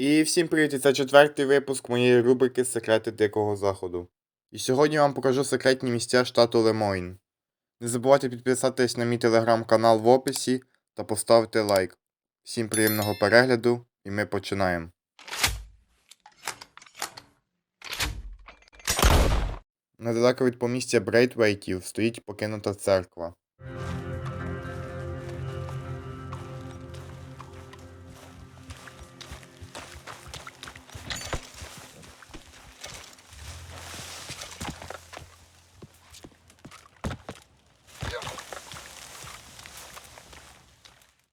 І всім привіт, це четвертий випуск моєї рубрики Секрети Дикого Заходу. І сьогодні я вам покажу секретні місця штату Лемойн. Не забувайте підписатись на мій телеграм-канал в описі та поставити лайк. Всім приємного перегляду, і ми починаємо. Недалеко від помістя Брейтвейтів стоїть покинута церква.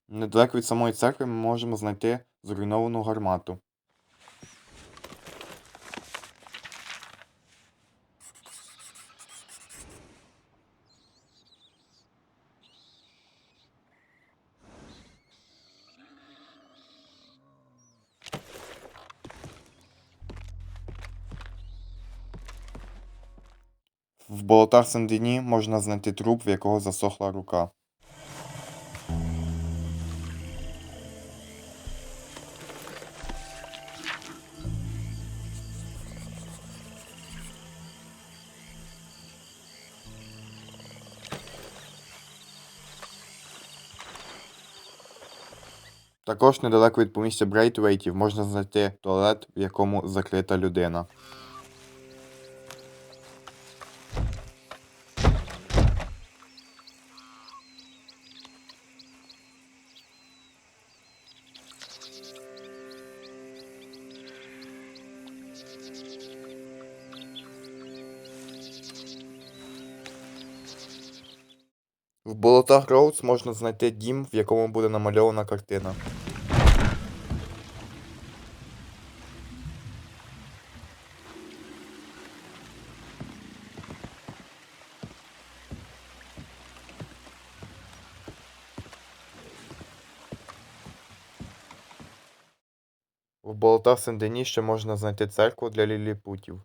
Недалеко від самої церкви ми можемо знайти зруйновану гармату. В болотах Сен-Дені можна знайти труп, в якого засохла рука. Також недалеко від помістя Брейтвейтів можна знайти туалет, в якому закрита людина. В болотах Роудс можна знайти дім, в якому буде намальована картина. В болотах Сен-Дені ще можна знайти церкву для ліліпутів.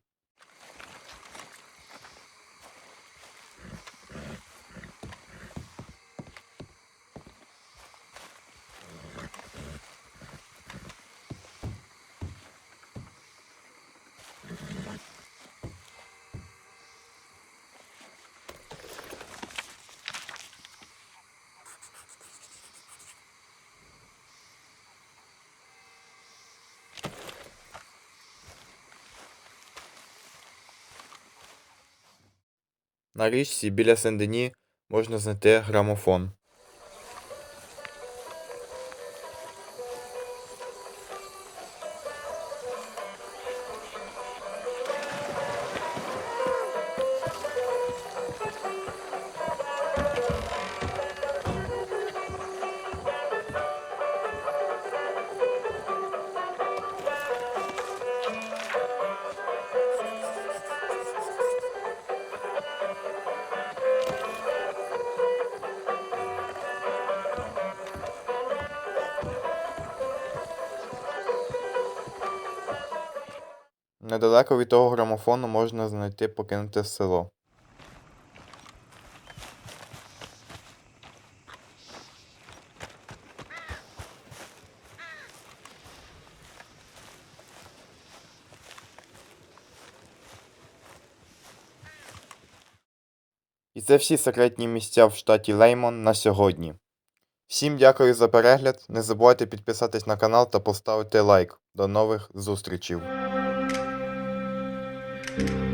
На річці біля Сен-Дені можна знайти грамофон. Недалеко від того грамофону можна знайти покинуте село. І це всі секретні місця в штаті Леймон на сьогодні. Всім дякую за перегляд. Не забувайте підписатись на канал та поставити лайк. До нових зустрічей. Thank you.